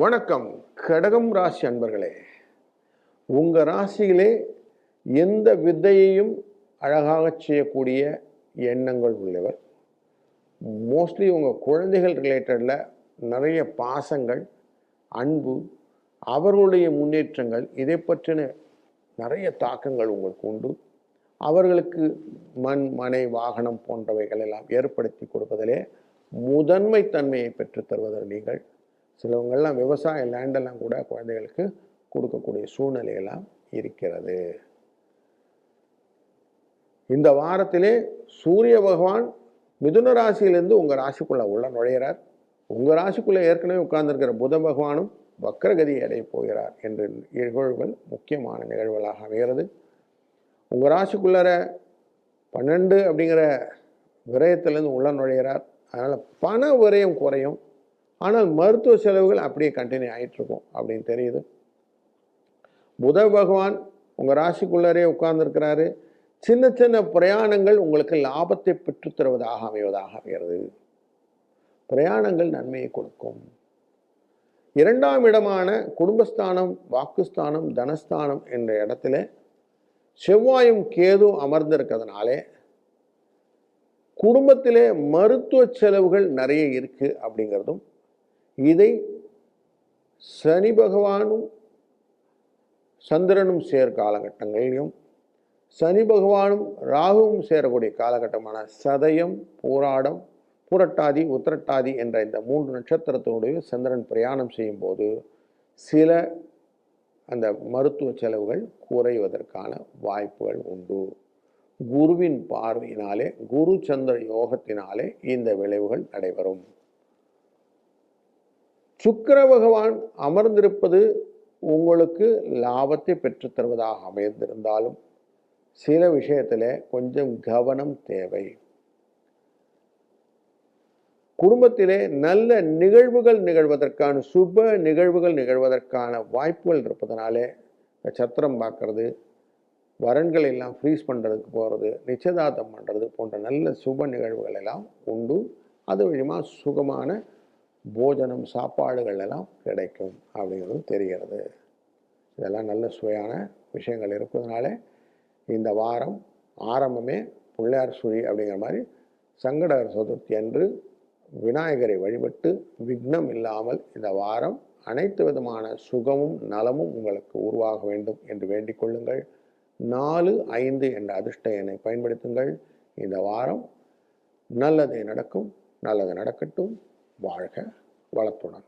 வணக்கம். கடகம் ராசி அன்பர்களே உங்கள் ராசியிலே எந்த வித்தையையும் அழகாக செய்யக்கூடிய எண்ணங்கள் உள்ளவர். மோஸ்ட்லி உங்கள் குழந்தைகள் ரிலேட்டடில் நிறைய பாசங்கள் அன்பு அவர்களுடைய முன்னேற்றங்கள் இதை பற்றின நிறைய தாக்கங்கள் உங்களுக்கு உண்டு. அவர்களுக்கு மண் மனை வாகனம் போன்றவைகள் எல்லாம் ஏற்படுத்தி கொடுப்பதிலே முதன்மை தன்மையை பெற்றுத் தருவதில் நீங்கள் சிலவங்கள்லாம் விவசாய லேண்டெல்லாம் கூட குழந்தைகளுக்கு கொடுக்கக்கூடிய சூழ்நிலையெல்லாம் இருக்கிறது. இந்த வாரத்திலே சூரிய பகவான் மிதுன ராசியிலேருந்து உங்கள் ராசிக்குள்ளே உள்ள நுழையிறார். உங்கள் ராசிக்குள்ளே ஏற்கனவே உட்கார்ந்துருக்கிற புத பகவானும் வக்கரகதி அடைய போகிறார் என்ற நிகழ்வுகள் முக்கியமான நிகழ்வுகளாக அமைகிறது. உங்கள் ராசிக்குள்ளார பன்னெண்டு அப்படிங்கிற விரயத்திலேருந்து உள்ள நுழையிறார். அதனால் பண விரயம் குறையும். ஆனால் மருத்துவ செலவுகள் அப்படியே கண்டினியூ ஆகிட்டுருக்கும் அப்படின்னு தெரியுது. புத பகவான் உங்கள் ராசிக்குள்ளரே உட்கார்ந்துருக்கிறாரு. சின்ன சின்ன பிரயாணங்கள் உங்களுக்கு லாபத்தை பெற்றுத் தருவதாக அமைவதாக அமைகிறது. பிரயாணங்கள் நன்மையை கொடுக்கும். இரண்டாம் இடமான குடும்பஸ்தானம் வாக்குஸ்தானம் தனஸ்தானம் என்ற இடத்துல செவ்வாயும் கேதும் அமர்ந்திருக்கிறதுனாலே குடும்பத்திலே மருத்துவ செலவுகள் நிறைய இருக்குது அப்படிங்கிறதும் இதை சனி பகவானும் சந்திரனும் சேர் காலகட்டங்களிலும் சனி பகவானும் ராகுவும் சேரக்கூடிய காலகட்டமான சதயம் போராடம் புரட்டாதி உத்திரட்டாதி என்ற இந்த மூன்று நட்சத்திரத்தினுடைய சந்திரன் பிரயாணம் செய்யும் போது சில அந்த மருத்துவ செலவுகள் குறைவதற்கான வாய்ப்புகள் உண்டு. குருவின் பார்வையினாலே குரு சந்திர யோகத்தினாலே இந்த விளைவுகள் நடைபெறும். சுக்கர பகவான் அமர்ந்திருப்பது உங்களுக்கு லாபத்தை பெற்றுத்தருவதாக அமைந்திருந்தாலும் சில விஷயத்தில் கொஞ்சம் கவனம் தேவை. குடும்பத்திலே நல்ல நிகழ்வுகள் நிகழ்வதற்கான சுப நிகழ்வுகள் நிகழ்வதற்கான வாய்ப்புகள் இருப்பதனாலே சத்திரம் பார்க்கறது வரன்கள் எல்லாம் ஃப்ரீஸ் பண்ணுறதுக்கு போகிறது நிச்சயதார்த்தம் பண்ணுறது போன்ற நல்ல சுப நிகழ்வுகள் எல்லாம் உண்டு. அது வழியமாக சுகமான போஜனம் சாப்பாடுகள் எல்லாம் கிடைக்கும் அப்படிங்கிறது தெரிகிறது. இதெல்லாம் நல்ல சுவையான விஷயங்கள் இருப்பதனால இந்த வாரம் ஆரம்பமே பிள்ளையார் சுழி அப்படிங்கிற மாதிரி சங்கடகர சதுர்த்தி அன்று விநாயகரை வழிபட்டு விக்னம் இல்லாமல் இந்த வாரம் அனைத்து விதமான சுகமும் நலமும் உங்களுக்கு உருவாக வேண்டும் என்று வேண்டிக் கொள்ளுங்கள். நாலு ஐந்து என்ற அதிர்ஷ்ட எண்ணை பயன்படுத்துங்கள். இந்த வாரம் நல்லதே நடக்கும் நல்லது நடக்கட்டும். வாழ்க வளத்துடன்.